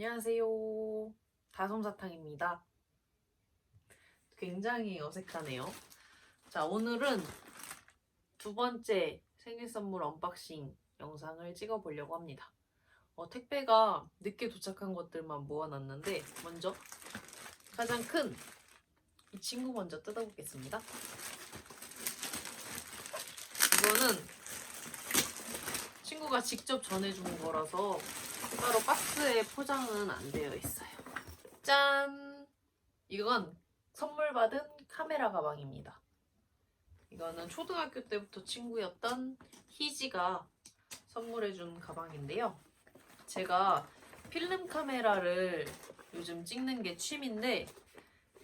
안녕하세요. 다솜사탕입니다. 굉장히 어색하네요. 자, 오늘은 두 번째 생일 선물 언박싱 영상을 찍어 보려고 합니다. 어, 택배가 늦게 도착한 것들만 모아놨는데, 먼저 가장 큰 이 친구 먼저 뜯어보겠습니다. 이거는 친구가 직접 전해준 거라서 따로 박스에 포장은 안 되어 있어요. 짠! 이건 선물 받은 카메라 가방입니다. 이거는 초등학교 때부터 친구였던 희지가 선물해준 가방인데요. 제가 필름 카메라를 요즘 찍는 게 취미인데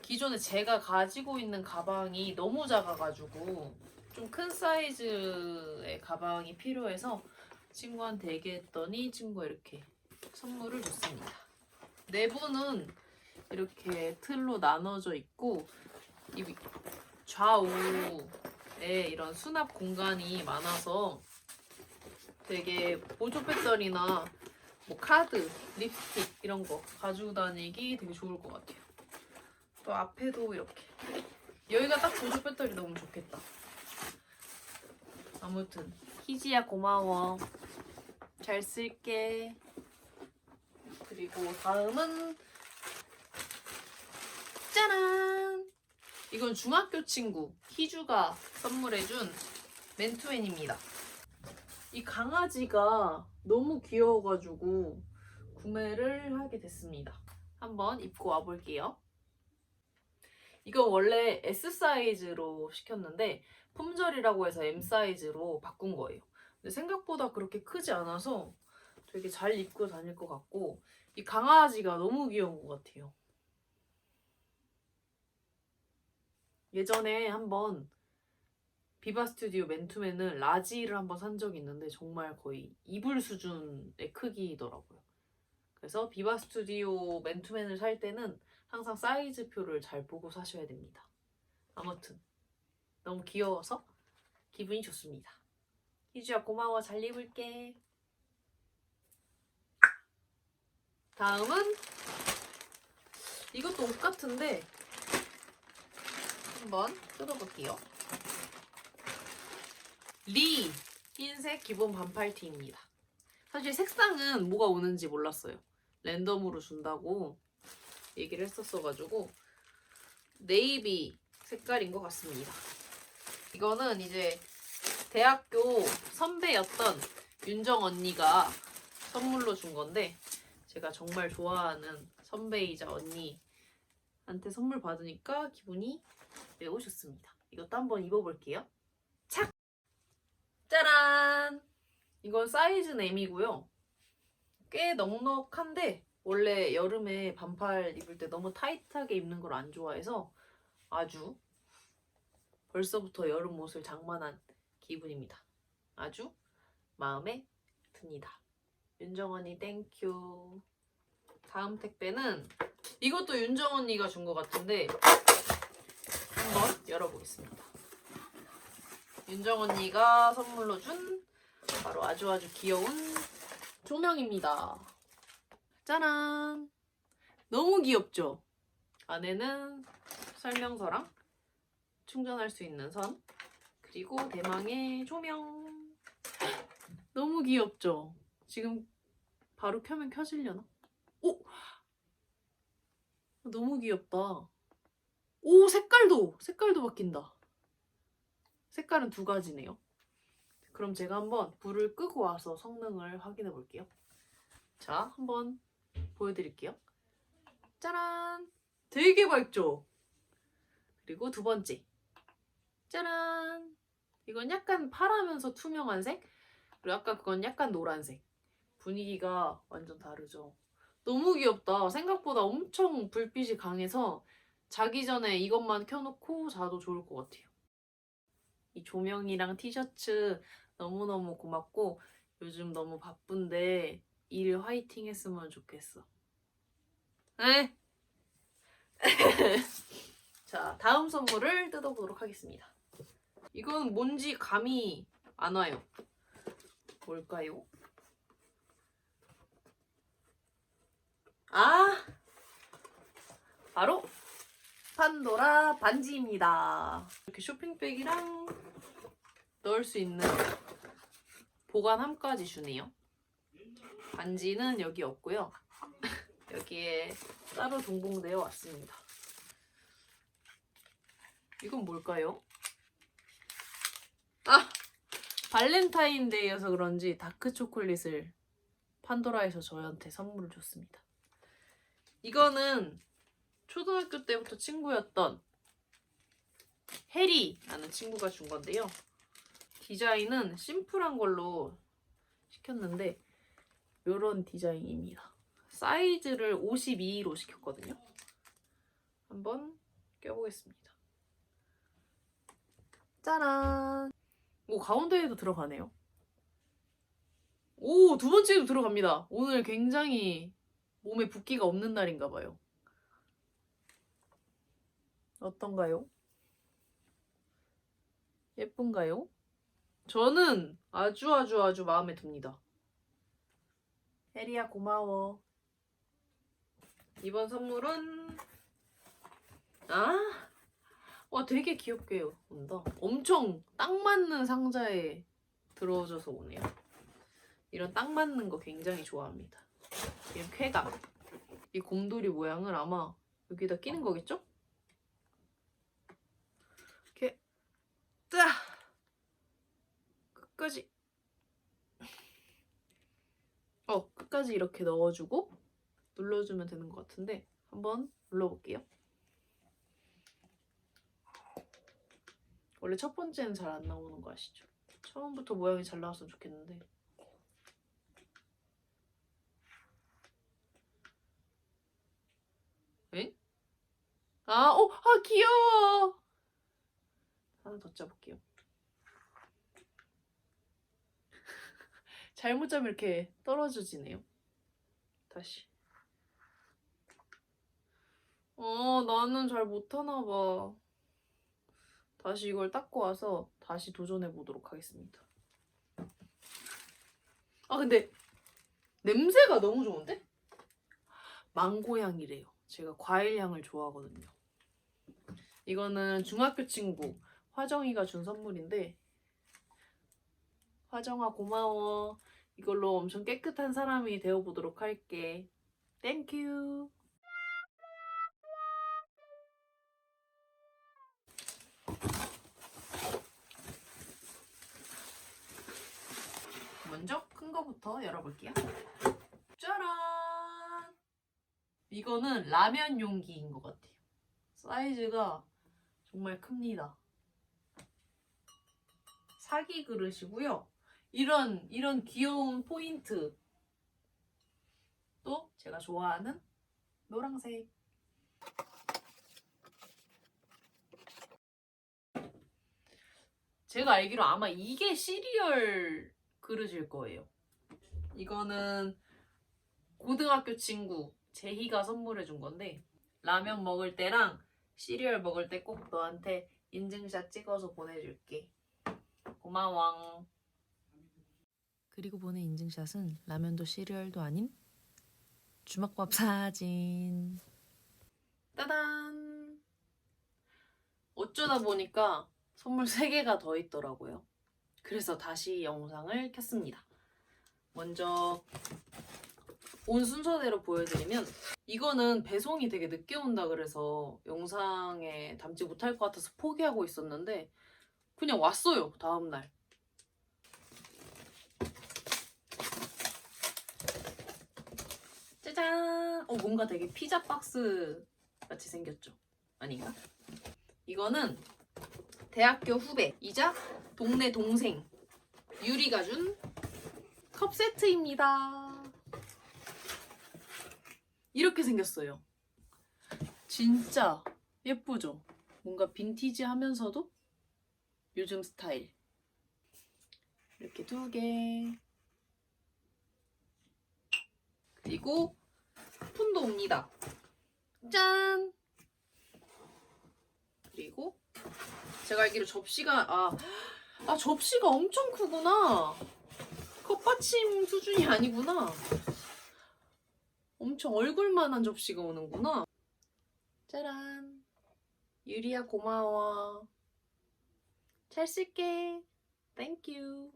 기존에 제가 가지고 있는 가방이 너무 작아가지고 좀 큰 사이즈의 가방이 필요해서 친구한테 얘기했더니 친구가 이렇게 선물을 줬습니다. 내부는 이렇게 틀로 나눠져 있고 이 좌우에 이런 수납 공간이 많아서 되게 보조 배터리나 뭐 카드, 립스틱 이런 거 가지고 다니기 되게 좋을 것 같아요. 또 앞에도 이렇게 여기가 딱 보조 배터리 너무 좋겠다. 아무튼 희지야 고마워. 잘 쓸게. 그리고 다음은 짜란! 이건 중학교 친구 희주가 선물해준 맨투맨입니다. 이 강아지가 너무 귀여워가지고 구매를 하게 됐습니다. 한번 입고 와볼게요. 이거 원래 S 사이즈로 시켰는데 품절이라고 해서 M 사이즈로 바꾼 거예요. 근데 생각보다 그렇게 크지 않아서 되게 잘 입고 다닐 것 같고 이 강아지가 너무 귀여운 것 같아요. 예전에 한번 비바 스튜디오 맨투맨은 라지를 한번 산 적이 있는데 정말 거의 이불 수준의 크기더라고요. 그래서 비바 스튜디오 맨투맨을 살 때는 항상 사이즈표를 잘 보고 사셔야 됩니다. 아무튼 너무 귀여워서 기분이 좋습니다. 희주야 고마워 잘 입을게. 다음은 이것도 옷 같은데 한번 뜯어볼게요. 리 흰색 기본 반팔 티입니다. 사실 색상은 뭐가 오는지 몰랐어요. 랜덤으로 준다고 얘기를 했었어가지고 네이비 색깔인 것 같습니다. 이거는 이제 대학교 선배였던 윤정 언니가 선물로 준 건데 제가 정말 좋아하는 선배이자 언니한테 선물 받으니까 기분이 매우 좋습니다. 이것도 한번 입어볼게요. 착! 짜란! 이건 사이즈는 M이고요. 꽤 넉넉한데 원래 여름에 반팔 입을 때 너무 타이트하게 입는 걸 안 좋아해서 아주 벌써부터 여름 옷을 장만한 기분입니다. 아주 마음에 듭니다. 윤정언니 땡큐. 다음 택배는 이것도 윤정언니가 준 것 같은데 한번 열어보겠습니다. 윤정언니가 선물로 준 바로 아주 아주 귀여운 조명입니다. 짜란! 너무 귀엽죠? 안에는 설명서랑 충전할 수 있는 선, 그리고 대망의 조명. 너무 귀엽죠? 지금 바로 켜면 켜지려나? 오! 너무 귀엽다. 오, 색깔도! 색깔도 바뀐다. 색깔은 두 가지네요. 그럼 제가 한번 불을 끄고 와서 성능을 확인해 볼게요. 자, 한번 보여드릴게요. 짜란! 되게 밝죠? 그리고 두 번째. 짜란! 이건 약간 파라면서 투명한 색? 그리고 아까 그건 약간 노란색. 분위기가 완전 다르죠? 너무 귀엽다. 생각보다 엄청 불빛이 강해서 자기 전에 이것만 켜놓고 자도 좋을 것 같아요. 이 조명이랑 티셔츠 너무너무 고맙고 요즘 너무 바쁜데 일 화이팅 했으면 좋겠어. 에? 자, 다음 선물을 뜯어보도록 하겠습니다. 이건 뭔지 감이 안 와요. 뭘까요? 아 바로 판도라 반지입니다. 이렇게 쇼핑백이랑 넣을 수 있는 보관함까지 주네요. 반지는 여기 없고요. 여기에 따로 동봉되어 왔습니다. 이건 뭘까요? 아! 발렌타인데이여서 그런지 다크 초콜릿을 판도라에서 저한테 선물을 줬습니다. 이거는 초등학교 때부터 친구였던 해리라는 친구가 준 건데요. 디자인은 심플한 걸로 시켰는데 이런 디자인입니다. 사이즈를 52로 시켰거든요. 한번 껴보겠습니다. 짜란! 오, 가운데에도 들어가네요. 오, 두 번째도 들어갑니다. 오늘 굉장히 몸에 붓기가 없는 날인가 봐요. 어떤가요? 예쁜가요? 저는 아주 아주 아주 마음에 듭니다. 혜리야 고마워. 이번 선물은 아, 와 되게 귀엽게 온다. 엄청 딱 맞는 상자에 들어줘서 오네요. 이런 딱 맞는 거 굉장히 좋아합니다. 이 쾌감. 이 곰돌이 모양을 아마 여기다 끼는 거겠죠? 이렇게 짜 끝까지 어 끝까지 이렇게 넣어주고 눌러주면 되는 것 같은데 한번 눌러볼게요. 원래 첫 번째는 잘 안 나오는 거 아시죠? 처음부터 모양이 잘 나왔으면 좋겠는데 에? 아, 어, 아 귀여워. 하나 더 짜볼게요. 잘못 짜면 이렇게 떨어져지네요. 다시. 어, 나는 잘 못하나 봐. 다시 이걸 닦고 와서 다시 도전해 보도록 하겠습니다. 아, 근데 냄새가 너무 좋은데? 망고 향이래요. 제가 과일 향을 좋아하거든요. 이거는 중학교 친구 화정이가 준 선물인데 화정아 고마워. 이걸로 엄청 깨끗한 사람이 되어 보도록 할게. 땡큐. 먼저 큰 거부터 열어볼게요. 짜란! 이거는 라면 용기인 것 같아요. 사이즈가 정말 큽니다. 사기 그릇이고요. 이런 이런 귀여운 포인트 또 제가 좋아하는 노란색 제가 알기로 아마 이게 시리얼 그릇일 거예요. 이거는 고등학교 친구 제희가 선물해 준 건데 라면 먹을 때랑 시리얼 먹을 때 꼭 너한테 인증샷 찍어서 보내줄게. 고마워. 그리고 보낸 인증샷은 라면도 시리얼도 아닌 주먹밥 사진. 따단. 어쩌다 보니까 선물 3개가 더 있더라고요. 그래서 다시 영상을 켰습니다. 먼저 온 순서대로 보여드리면 이거는 배송이 되게 늦게 온다 그래서 영상에 담지 못할 것 같아서 포기하고 있었는데 그냥 왔어요 다음날 짜잔 어 뭔가 되게 피자 박스 같이 생겼죠 아닌가? 이거는 대학교 후배이자 동네 동생 유리가 준 컵 세트입니다. 이렇게 생겼어요. 진짜 예쁘죠? 뭔가 빈티지 하면서도 요즘 스타일. 이렇게 두 개. 그리고 스푼도 옵니다. 짠! 그리고 제가 알기로 접시가 아, 아 접시가 엄청 크구나. 컵받침 수준이 아니구나. 엄청 얼굴만한 접시가 오는구나. 짜란. 유리야 고마워. 잘 쓸게. 땡큐.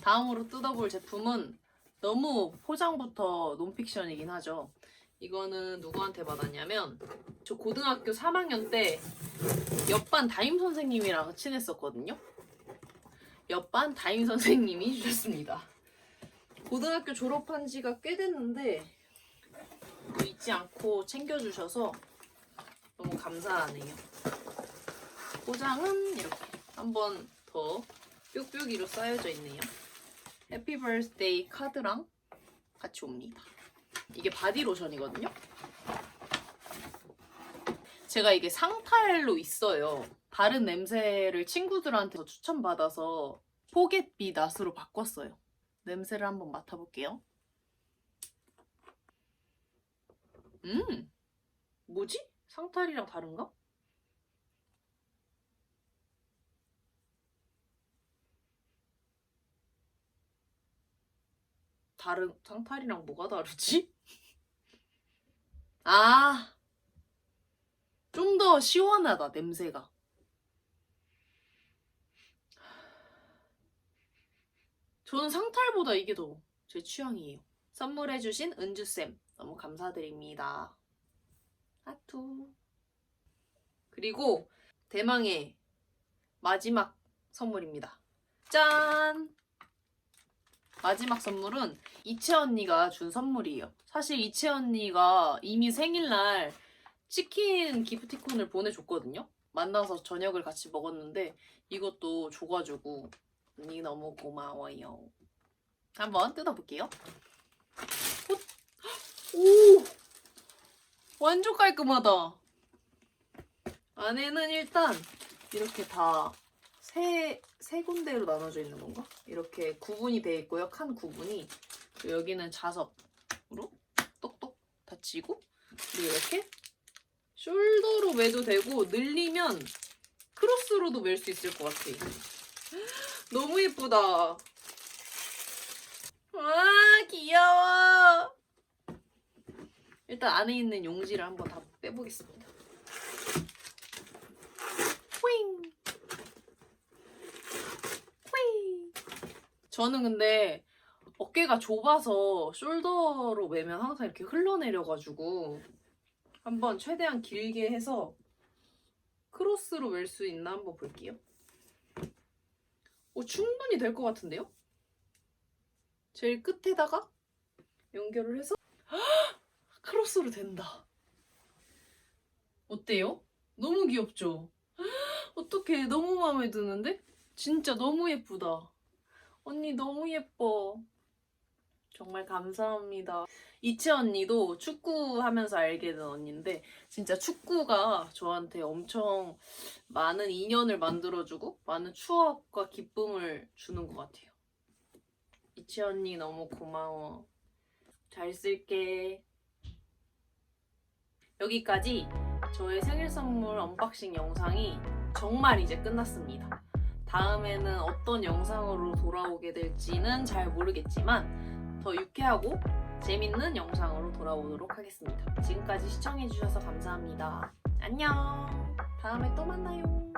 다음으로 뜯어볼 제품은 너무 포장부터 논픽션이긴 하죠. 이거는 누구한테 받았냐면 저 고등학교 3학년 때 옆반 담임 선생님이랑 친했었거든요. 옆반 담임 선생님이 주셨습니다. 고등학교 졸업한 지가 꽤 됐는데 잊지 않고 챙겨주셔서 너무 감사하네요. 포장은 이렇게 한 번 더 뾱뾱이로 쌓여져 있네요. 해피 버스데이 카드랑 같이 옵니다. 이게 바디로션이거든요. 제가 이게 상탈로 있어요. 다른 냄새를 친구들한테 추천받아서 포겟비 낫으로 바꿨어요. 냄새를 한번 맡아볼게요. 음, 뭐지? 상탈이랑 다른가? 다른 상탈이랑 뭐가 다르지? 아, 좀 더 시원하다 냄새가. 저는 상탈보다 이게 더 제 취향이에요. 선물해주신 은주쌤 너무 감사드립니다. 하투. 그리고 대망의 마지막 선물입니다. 짠! 마지막 선물은 이채 언니가 준 선물이에요. 사실 이채 언니가 이미 생일날 치킨 기프티콘을 보내줬거든요. 만나서 저녁을 같이 먹었는데 이것도 줘가지고 언니 너무 고마워요. 한번 뜯어볼게요. 오! 오! 완전 깔끔하다. 안에는 일단 이렇게 다 세, 세 군데로 나눠져 있는 건가? 이렇게 구분이 되어 있고요. 칸 구분이. 여기는 자석으로 똑똑 닫히고 그리고 이렇게 숄더로 매도 되고 늘리면 크로스로도 멜 수 있을 것 같아. 너무 예쁘다. 와 귀여워. 일단 안에 있는 용지를 한번 다 빼보겠습니다. 윙. 휘. 저는 근데 어깨가 좁아서 숄더로 매면 항상 이렇게 흘러내려가지고 한번 최대한 길게 해서 크로스로 멜 수 있나 한번 볼게요. 오, 충분히 될 것 같은데요? 제일 끝에다가 연결을 해서 크로스로 된다. 어때요? 너무 귀엽죠? 어떡해 너무 마음에 드는데? 진짜 너무 예쁘다. 언니 너무 예뻐. 정말 감사합니다. 이채 언니도 축구 하면서 알게 된 언니인데 진짜 축구가 저한테 엄청 많은 인연을 만들어주고 많은 추억과 기쁨을 주는 것 같아요. 이채 언니 너무 고마워. 잘 쓸게. 여기까지 저의 생일 선물 언박싱 영상이 정말 이제 끝났습니다. 다음에는 어떤 영상으로 돌아오게 될지는 잘 모르겠지만 더 유쾌하고 재밌는 영상으로 돌아오도록 하겠습니다. 지금까지 시청해주셔서 감사합니다. 안녕! 다음에 또 만나요.